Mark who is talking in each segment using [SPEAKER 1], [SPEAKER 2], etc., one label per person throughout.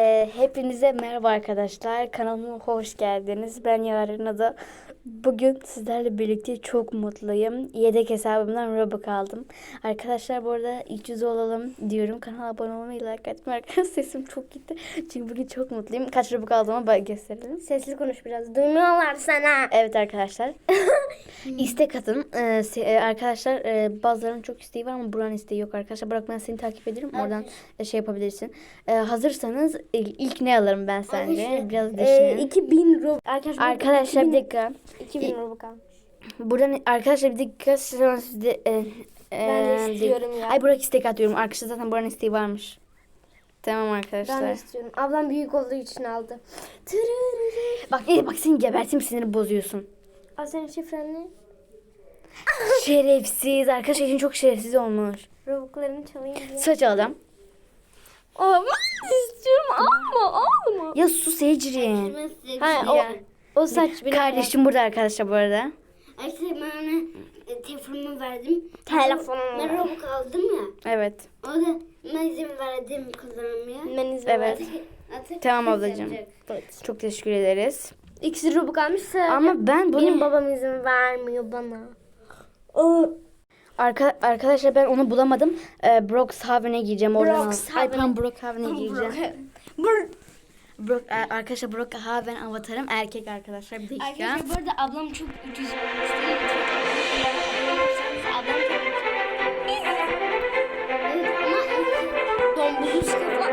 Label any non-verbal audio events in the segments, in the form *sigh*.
[SPEAKER 1] Ee, hepinize merhaba arkadaşlar. Kanalıma hoş geldiniz. Ben Yaren Ada. Bugün sizlerle birlikte çok mutluyum. Yedek hesabımdan Robux aldım. Arkadaşlar bu arada iç yüzü olalım diyorum. Kanala abone olmayı, like atmayı. *laughs* Arkadaşlar sesim çok gitti. Çünkü bugün çok mutluyum. Kaç Robux aldığımı gösterelim.
[SPEAKER 2] Sesli konuş biraz. Duymuyorlar sana.
[SPEAKER 1] Evet arkadaşlar. *laughs* İstek atın. Ee, e, arkadaşlar e, bazılarının çok isteği var ama Burak'ın isteği yok arkadaşlar. Burak ben seni takip ederim. Oradan e, şey yapabilirsin. Ee, hazırsanız ilk ne alırım ben sence? Biraz düşünün.
[SPEAKER 2] Ee, 2000 Robux. Arkadaşlar,
[SPEAKER 1] Arkadaşlar bir
[SPEAKER 2] 2000,
[SPEAKER 1] dakika.
[SPEAKER 2] 2000 Robux almış.
[SPEAKER 1] Buradan arkadaşlar bir dakika sonra sizde e, e,
[SPEAKER 2] Ben de istiyorum ya.
[SPEAKER 1] Ay Burak istek atıyorum. Arkadaşlar zaten Burak'ın isteği varmış. Tamam
[SPEAKER 2] Ben de
[SPEAKER 1] arkadaşlar.
[SPEAKER 2] istiyorum. Ablam büyük olduğu için aldı. Tırırırı.
[SPEAKER 1] Bak e, bak seni geberteyim siniri bozuyorsun.
[SPEAKER 2] Al senin şifren ne?
[SPEAKER 1] şerefsiz. Arkadaşlar için çok şerefsiz olmuş.
[SPEAKER 2] Robux'larını çalayım diye.
[SPEAKER 1] Saç alacağım.
[SPEAKER 2] Ben istiyorum. Alma alma.
[SPEAKER 1] Ya sus Ecrin.
[SPEAKER 2] Ha, o, o saç benim.
[SPEAKER 1] Kardeşim burada arkadaşlar bu arada.
[SPEAKER 3] Ayşe ben ona e, telefonumu verdim.
[SPEAKER 2] Telefonum
[SPEAKER 3] Ben
[SPEAKER 2] var.
[SPEAKER 3] Robux aldım ya.
[SPEAKER 1] Evet.
[SPEAKER 3] O da ben izin verdim kullanmaya.
[SPEAKER 2] Ben izin
[SPEAKER 1] Evet.
[SPEAKER 2] verdim.
[SPEAKER 3] Artık
[SPEAKER 1] Tamam ablacığım.
[SPEAKER 2] Evet.
[SPEAKER 1] Çok teşekkür ederiz.
[SPEAKER 2] İkisi Robux almışsa.
[SPEAKER 1] Ama ben bunu
[SPEAKER 2] benim babam izin vermiyor bana. O
[SPEAKER 1] Arka, arkadaşlar ben onu bulamadım. Ee, Broxhaven'e gireceğim oradan. al. Ay pardon Broxhaven'e gireceğim.
[SPEAKER 2] Bur-
[SPEAKER 1] Brock, e, arkadaşlar Broxhaven avatarım erkek arkadaşlar. Bir dakika.
[SPEAKER 3] Arkadaşlar bu arada ablam çok ucuz olmuş? Ablam
[SPEAKER 2] Dombulus kafa.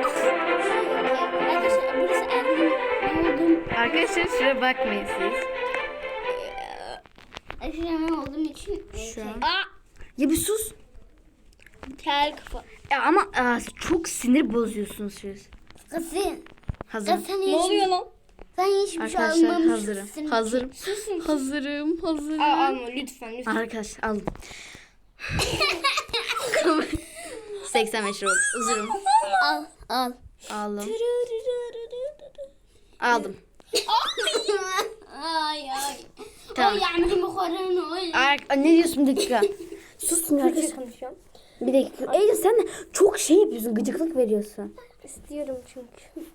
[SPEAKER 3] Arkadaşlar burası oldum?
[SPEAKER 1] Arkadaşlar şuraya bakmayın siz.
[SPEAKER 3] Arkadaşlar ben olduğum için.
[SPEAKER 1] Şu an.
[SPEAKER 3] Aa!
[SPEAKER 1] Ya bir sus.
[SPEAKER 3] Kel kafa.
[SPEAKER 1] Ya ama aa, çok sinir bozuyorsunuz siz.
[SPEAKER 3] Kız sen.
[SPEAKER 1] Hazırım.
[SPEAKER 3] Kız sen
[SPEAKER 2] Ne
[SPEAKER 3] hiç-
[SPEAKER 2] oluyor lan?
[SPEAKER 3] Sen hiçbir şey
[SPEAKER 1] Arkadaşlar
[SPEAKER 3] almamışsın.
[SPEAKER 1] hazırım. Hazırım. Hazırım. Hazırım.
[SPEAKER 2] Aa, alma lütfen lütfen.
[SPEAKER 1] Arkadaşlar aldım. 85 lira oldu. Hazırım.
[SPEAKER 3] Al al.
[SPEAKER 1] Aldım. Aldım.
[SPEAKER 3] ay ay.
[SPEAKER 1] Tamam.
[SPEAKER 3] O yağmurun buharını öyle.
[SPEAKER 1] Ar- ne diyorsun bir dakika? *laughs* Sus ya.
[SPEAKER 2] Türkçe konuşuyorum.
[SPEAKER 1] Bir dakika. Ey sen de çok şey yapıyorsun. Gıcıklık veriyorsun.
[SPEAKER 2] İstiyorum çünkü.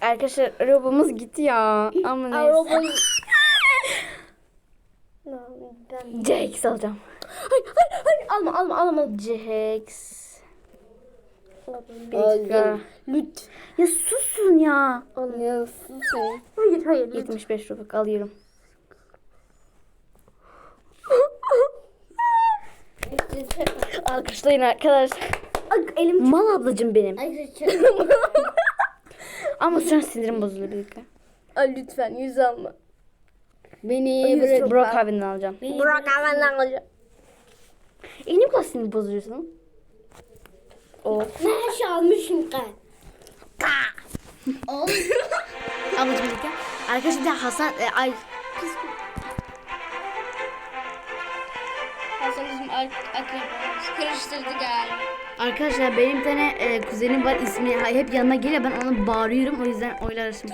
[SPEAKER 1] Arkadaşlar arabamız gitti ya. Ama neyse.
[SPEAKER 2] Arabayı. *laughs* Ben...
[SPEAKER 1] Jax alacağım.
[SPEAKER 2] Hayır hayır hayır alma alma alma.
[SPEAKER 1] Jax. Bir dakika.
[SPEAKER 2] Lüt.
[SPEAKER 1] Ya susun ya.
[SPEAKER 2] Alıyorsun. Hayır hayır lüt.
[SPEAKER 1] 75 rubik alıyorum. Alkışlayın arkadaşlar.
[SPEAKER 2] Ay, elim
[SPEAKER 1] Mal ablacım benim.
[SPEAKER 3] Arkadaşlar.
[SPEAKER 1] Ama şu an sinirim bozuldu bir dakika.
[SPEAKER 2] Ay, lütfen yüz alma.
[SPEAKER 1] Beni
[SPEAKER 2] Yüz
[SPEAKER 1] böyle
[SPEAKER 2] çok.
[SPEAKER 1] Haven'den alacağım.
[SPEAKER 2] Burak hemen alacağım.
[SPEAKER 1] E ne bu kadar sinir bozuyorsun? O.
[SPEAKER 3] Ne şey almışım ben. *laughs*
[SPEAKER 1] Ablacım bir dakika. Arkadaşlar bir de Hasan e, ay
[SPEAKER 3] Hasan bizim akrabamız. Karıştırdı galiba.
[SPEAKER 1] Arkadaşlar benim bir tane e, kuzenim var ismi hep yanına geliyor ben ona bağırıyorum o yüzden oylar arasım.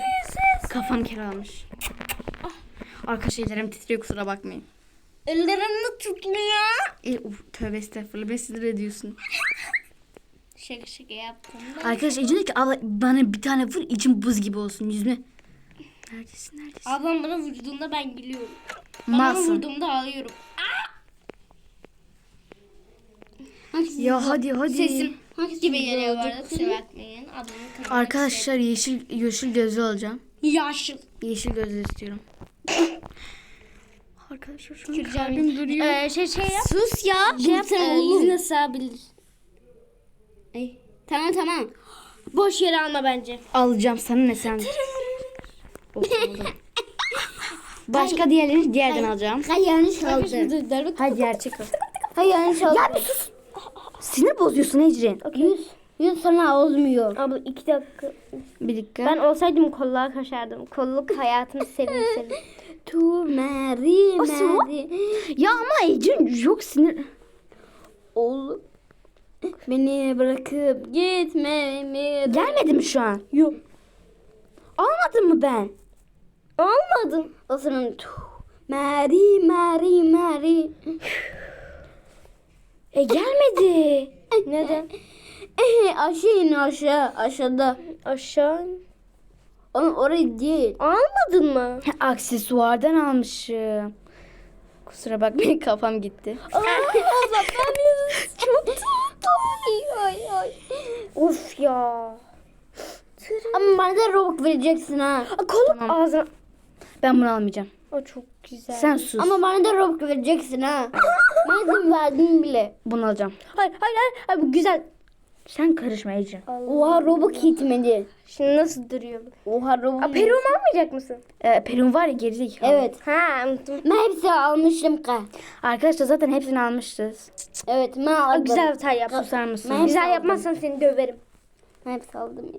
[SPEAKER 1] Kafam kiralanmış. Arkadaşlar ellerim titriyor kusura bakmayın.
[SPEAKER 3] Ellerini tutmuyor.
[SPEAKER 1] E, uf, tövbe estağfurullah beni sinir ediyorsun. *laughs*
[SPEAKER 3] Şaka şaka yaptım.
[SPEAKER 1] Arkadaşlar Ece diyor ki abla bana bir tane vur içim buz gibi olsun yüzüme. Neredesin neredesin?
[SPEAKER 3] Ablam bana vurduğunda ben gülüyorum. Bana
[SPEAKER 1] Malsın.
[SPEAKER 3] vurduğumda ağlıyorum.
[SPEAKER 1] Ya hadi hadi.
[SPEAKER 3] Sesim gibi geliyor bu arada kusura bakmayın. Kanalı.
[SPEAKER 1] Arkadaşlar yeşil yeşil gözlü alacağım.
[SPEAKER 3] Yaşıl.
[SPEAKER 1] Yeşil gözlü istiyorum. *laughs* Arkadaşlar şu an kalbim duruyor.
[SPEAKER 3] Ee, şey şey yap.
[SPEAKER 1] Sus ya.
[SPEAKER 3] Şey yap. E, yüzüne sığabilir. Ay. Tamam tamam. Boş yere alma bence.
[SPEAKER 1] Alacağım sana ne sen? *laughs* Başka diğerlerini diğerden alacağım.
[SPEAKER 3] Hayır yanlış oldu.
[SPEAKER 1] Hayır gerçek al.
[SPEAKER 3] Hayır yanlış oldu.
[SPEAKER 1] Ya bir sus. Sinir bozuyorsun Ecrin.
[SPEAKER 3] Yüz. Yüz sana olmuyor.
[SPEAKER 2] Abla iki dakika.
[SPEAKER 1] Bir dakika.
[SPEAKER 2] Ben olsaydım kolluğa kaçardım. Kolluk hayatımı sevim sevim.
[SPEAKER 3] Tu
[SPEAKER 1] su.
[SPEAKER 3] Mary.
[SPEAKER 1] Ya ama Ecrin yok sinir.
[SPEAKER 2] Oğlum.
[SPEAKER 3] Beni bırakıp gitme
[SPEAKER 1] mi şu an?
[SPEAKER 2] Yok.
[SPEAKER 1] Almadın mı ben?
[SPEAKER 2] Almadım.
[SPEAKER 3] O zaman tu Mary Mary Mary. *laughs*
[SPEAKER 1] E gelmedi. *laughs*
[SPEAKER 2] Neden? *laughs*
[SPEAKER 3] aşağı in aşağı. Aşağıda.
[SPEAKER 2] Aşağı.
[SPEAKER 3] Oğlum orayı değil.
[SPEAKER 2] Almadın mı?
[SPEAKER 1] Aksesuardan almışım. Kusura bakmayın *laughs* kafam gitti.
[SPEAKER 2] Aa, yürüs. Çok tatlı. Ay ay. Of ya.
[SPEAKER 3] Ama bana da robot vereceksin ha.
[SPEAKER 2] Aa, Kolu
[SPEAKER 1] Tamam.
[SPEAKER 2] ağzına.
[SPEAKER 1] Ben bunu almayacağım.
[SPEAKER 2] O çok güzel.
[SPEAKER 1] Sen sus.
[SPEAKER 3] Ama bana da robot vereceksin ha. Madem verdin bile.
[SPEAKER 1] Bunu alacağım.
[SPEAKER 2] Hayır hayır hayır. hayır bu güzel.
[SPEAKER 1] Sen karışma Ece.
[SPEAKER 3] Oha robot gitmedi.
[SPEAKER 2] Şimdi nasıl duruyor bu?
[SPEAKER 3] Oha robot.
[SPEAKER 2] Aa, peruğumu almayacak mısın?
[SPEAKER 1] Ee, Pelin var ya gerizekalı.
[SPEAKER 3] Evet.
[SPEAKER 2] Ha unuttum.
[SPEAKER 3] Ben hepsini almışım ka.
[SPEAKER 1] Arkadaşlar zaten hepsini almışız.
[SPEAKER 3] Evet ben
[SPEAKER 2] Aa,
[SPEAKER 3] aldım.
[SPEAKER 2] güzel hata yaptın.
[SPEAKER 1] Susar mısın?
[SPEAKER 3] Ben-
[SPEAKER 2] Güzel yapmazsan seni döverim.
[SPEAKER 3] Ben hepsi aldım.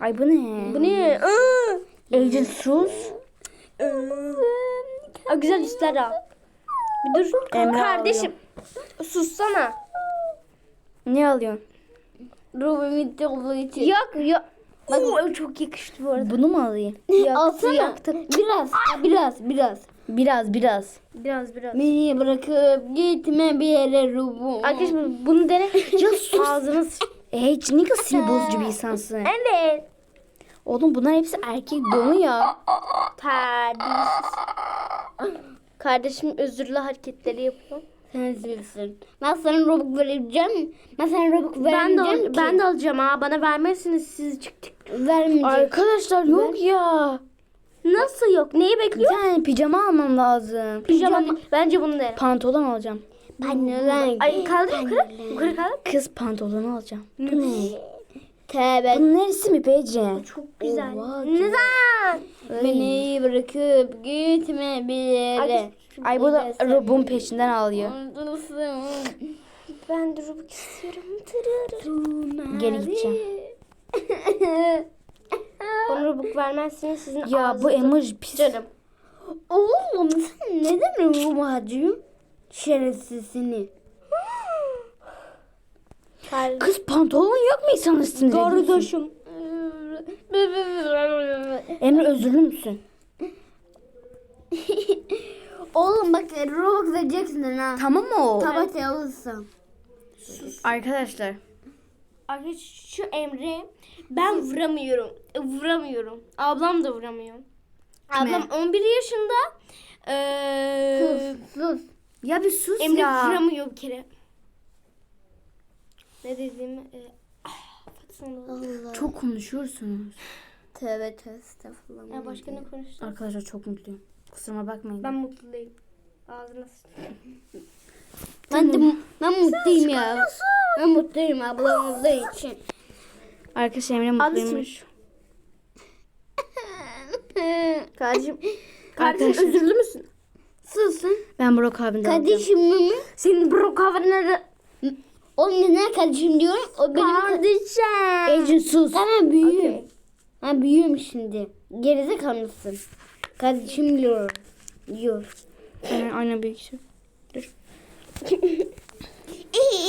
[SPEAKER 1] Ay bu ne?
[SPEAKER 2] Bu ne? Aa.
[SPEAKER 1] Ece sus.
[SPEAKER 2] Aa, güzel üstler al. Bir dur.
[SPEAKER 1] Emre
[SPEAKER 2] Kardeşim. Sussana.
[SPEAKER 1] Ne alıyorsun?
[SPEAKER 3] Bitti olduğu için.
[SPEAKER 2] Yok yok. Bak Oo, çok yakıştı bu arada.
[SPEAKER 1] Bunu mu alayım? *laughs*
[SPEAKER 3] Alsana.
[SPEAKER 2] yaktı.
[SPEAKER 3] Biraz, biraz, biraz.
[SPEAKER 1] Biraz biraz.
[SPEAKER 2] Biraz biraz.
[SPEAKER 3] Beni bırakıp gitme bir yere robot.
[SPEAKER 2] Arkadaşım bunu dene. *laughs*
[SPEAKER 1] Ya sus.
[SPEAKER 2] Ağzına sıç.
[SPEAKER 1] Ece ne kadar sinir bozucu bir insansın.
[SPEAKER 2] Evet.
[SPEAKER 1] Oğlum bunlar hepsi erkek donu ya.
[SPEAKER 2] Terbiyesiz. Kardeşim özürlü hareketleri yapıyor.
[SPEAKER 3] Sensin. Ben sana robot vereceğim. Ben sana robot
[SPEAKER 2] Ben de,
[SPEAKER 3] vermeyeceğim
[SPEAKER 2] al-
[SPEAKER 3] ki.
[SPEAKER 2] ben de alacağım ha. Bana vermezsiniz siz çıktık.
[SPEAKER 3] vermeyeceğim.
[SPEAKER 1] Arkadaşlar yok ya.
[SPEAKER 2] Nasıl yok? Neyi
[SPEAKER 1] Bir
[SPEAKER 2] bekliyor?
[SPEAKER 1] tane pijama almam lazım.
[SPEAKER 2] Pijama. Bence bunu dene.
[SPEAKER 1] Pantolon alacağım.
[SPEAKER 3] Ben?
[SPEAKER 2] Ay kaldır yukarı. Yukarı kaldır.
[SPEAKER 1] Kız pantolonu alacağım.
[SPEAKER 3] Tövbe.
[SPEAKER 1] Bunun neresi mi Ece?
[SPEAKER 2] Çok güzel. Neden?
[SPEAKER 3] Beni bırakıp gitme bir yere.
[SPEAKER 1] Ay bu da robun peşinden ağlıyor.
[SPEAKER 2] Ben de Rubik istiyorum. Tırırır.
[SPEAKER 1] Geri gideceğim. *laughs*
[SPEAKER 2] Bana Rubik vermezseniz sizin
[SPEAKER 1] Ya bu emoji pis.
[SPEAKER 2] sıçarım.
[SPEAKER 3] Oğlum sen neden robot harcıyorsun? Şerefsiz seni.
[SPEAKER 1] Kız pantolon yok mu insanın üstünde?
[SPEAKER 2] Kardeşim.
[SPEAKER 1] Emre özürlü müsün? *laughs*
[SPEAKER 3] Oğlum bak robot vereceksin ha.
[SPEAKER 1] Tamam mı o?
[SPEAKER 3] Tabatya alırsın.
[SPEAKER 1] Arkadaşlar.
[SPEAKER 2] Arkadaş şu Emre ben vuramıyorum. Vuramıyorum. Ablam da vuramıyor. Ablam 11 yaşında. Ee,
[SPEAKER 3] Sus.
[SPEAKER 1] Ya bir sus
[SPEAKER 2] Emre
[SPEAKER 1] ya.
[SPEAKER 2] vuramıyor bir kere. Ne dediğimi e, ah, da-
[SPEAKER 1] Çok konuşuyorsunuz.
[SPEAKER 3] Tövbe tövbe estağfurullah.
[SPEAKER 2] Ya başka ne konuştuk?
[SPEAKER 1] Arkadaşlar çok mutluyum. Kusuruma bakmayın.
[SPEAKER 2] Ben mutlu değilim. Ağzına. *laughs*
[SPEAKER 3] Ben de ben mutluyum ya. Ben mutluyum ablam olduğu için.
[SPEAKER 1] Arkadaşlar Emre mutluymuş. *laughs*
[SPEAKER 2] Kardeşim. Kardeşim özürlü müsün?
[SPEAKER 3] Susun.
[SPEAKER 1] Ben Burak abinden.
[SPEAKER 3] Kardeşim mi?
[SPEAKER 2] Senin brok havanları.
[SPEAKER 3] O neden kardeşim diyorum? O benim
[SPEAKER 2] Kardeşim.
[SPEAKER 1] Ece sus.
[SPEAKER 3] Ben büyüğüm.
[SPEAKER 2] Okey.
[SPEAKER 3] Ben büyüğüm şimdi. Gerizekalı mısın? Kardeşim diyor. Diyor.
[SPEAKER 1] Ee, aynen büyük şey. *laughs*